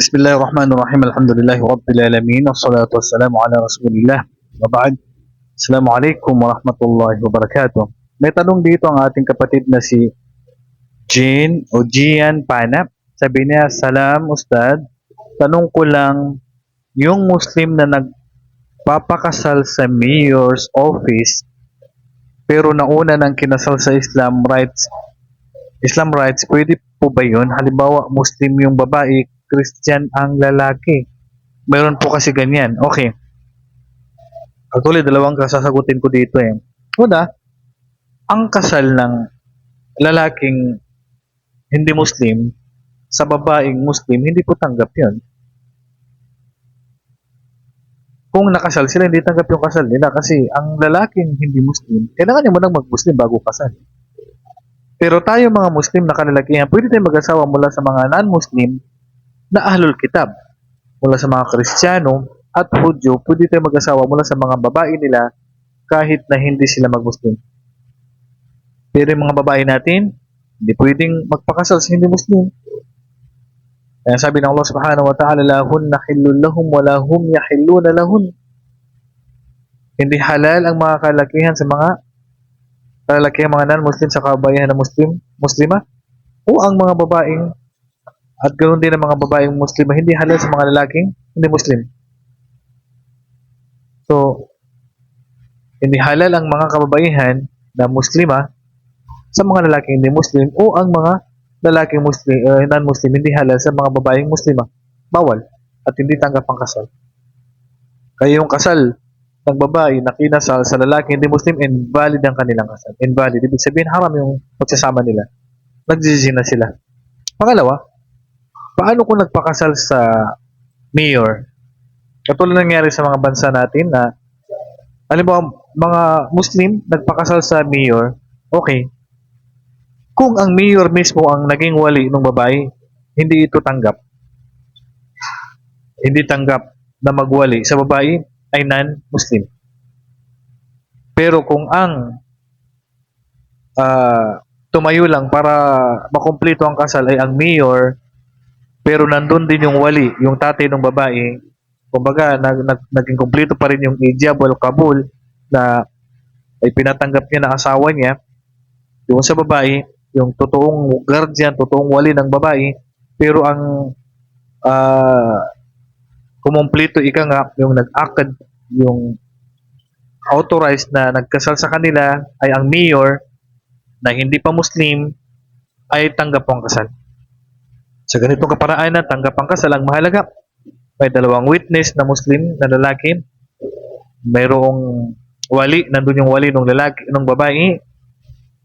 Bismillahirrahmanirrahim. Alhamdulillahi Rabbil Alamin. Wassalatu wassalamu ala Rasulillah. Maba'ad. Assalamualaikum warahmatullahi wabarakatuh. May tanong dito ang ating kapatid na si Jean o Gian Panap. Sabi niya, Salam Ustad. Tanong ko lang, yung Muslim na nagpapakasal sa mayor's office pero nauna ng kinasal sa Islam rights Islam rights, pwede po ba yun? Halimbawa, Muslim yung babae, Christian ang lalaki. Meron po kasi ganyan. Okay. Actually, dalawang kasasagutin ko dito eh. Una, ang kasal ng lalaking hindi Muslim sa babaeng Muslim, hindi po tanggap yun. Kung nakasal sila, hindi tanggap yung kasal nila kasi ang lalaking hindi Muslim, kailangan niya munang mag-Muslim bago kasal. Pero tayo mga Muslim na kalalakihan, pwede tayong mag-asawa mula sa mga non-Muslim na ahlul kitab. Mula sa mga Kristiyano at Hudyo, pwede tayong mag-asawa mula sa mga babae nila kahit na hindi sila mag-Muslim. Pero yung mga babae natin, hindi pwedeng magpakasal sa hindi Muslim. Kaya sabi ng Allah subhanahu wa ta'ala, lahun nahillun lahum wa lahum yahilluna lahun. Hindi halal ang mga kalakihan sa mga kalalakihan mga non-Muslim sa kababayan na Muslim, Muslima o ang mga babaeng at ganoon din ang mga babaeng Muslima hindi halal sa mga lalaking hindi Muslim. So, hindi halal ang mga kababaihan na Muslima sa mga lalaking hindi Muslim o ang mga lalaking Muslim, uh, non-Muslim hindi halal sa mga babaeng Muslima. Bawal at hindi tanggap ang kasal. Kaya yung kasal ng babae na kinasal sa lalaki hindi Muslim, invalid ang kanilang kasal. Invalid. Ibig sabihin, haram yung pagsasama nila. Nagsisina sila. Pangalawa, paano kung nagpakasal sa mayor? Katulad nangyari sa mga bansa natin na alam mo, mga Muslim nagpakasal sa mayor, okay. Kung ang mayor mismo ang naging wali ng babae, hindi ito tanggap. Hindi tanggap na magwali sa babae ay non-Muslim. Pero kung ang ah, tumayo lang para makumpleto ang kasal ay ang mayor, pero nandun din yung wali, yung tatay ng babae, kumbaga nag, nag, naging kumpleto pa rin yung ijab o kabul na ay pinatanggap niya na asawa niya, yung sa babae, yung totoong guardian, totoong wali ng babae, pero ang ah kumumpleto ika nga yung nag-akad yung authorized na nagkasal sa kanila ay ang mayor na hindi pa Muslim ay tanggap ang kasal. Sa ganitong kaparaanan, tanggap ang kasal ang mahalaga. May dalawang witness na Muslim na lalaki. Mayroong wali, nandun yung wali ng lalaki, ng babae,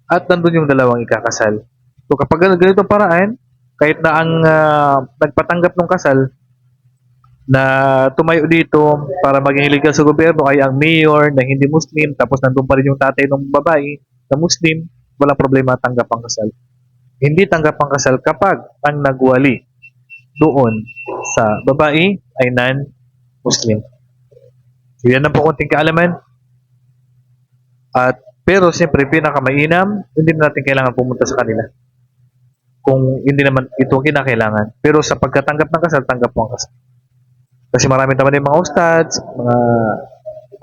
at nandun yung dalawang ikakasal. So kapag ganitong paraan, kahit na ang ah, nagpatanggap ng kasal na tumayo dito para maging illegal sa gobyerno ay ang mayor na hindi Muslim tapos nandun pa rin yung tatay ng babae na Muslim, walang problema tanggap ang kasal. Hindi tanggap ang kasal kapag ang nagwali doon sa babae ay non-Muslim. Yan na po konting kaalaman. At pero siyempre pinakamainam, hindi na natin kailangan pumunta sa kanila. Kung hindi naman ito ang kinakailangan. Pero sa pagkatanggap ng kasal, tanggap po ang kasal. Kasi marami naman yung mga ustads, mga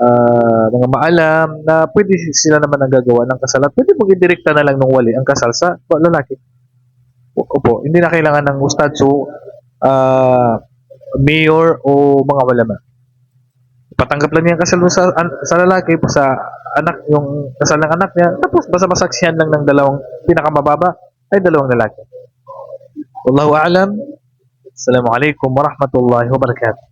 ah, mga maalam na pwede sila naman ang gagawa ng kasal at pwede mong indirekta na lang nung wali ang kasal sa lalaki. Opo, hindi na kailangan ng ustad so ah, mayor o mga walama. Patanggap lang niya ang kasal sa, an- sa lalaki sa anak yung kasal ng anak niya tapos basta masaksihan lang ng dalawang pinakamababa ay dalawang lalaki. Wallahu a'lam. Assalamualaikum warahmatullahi wabarakatuh.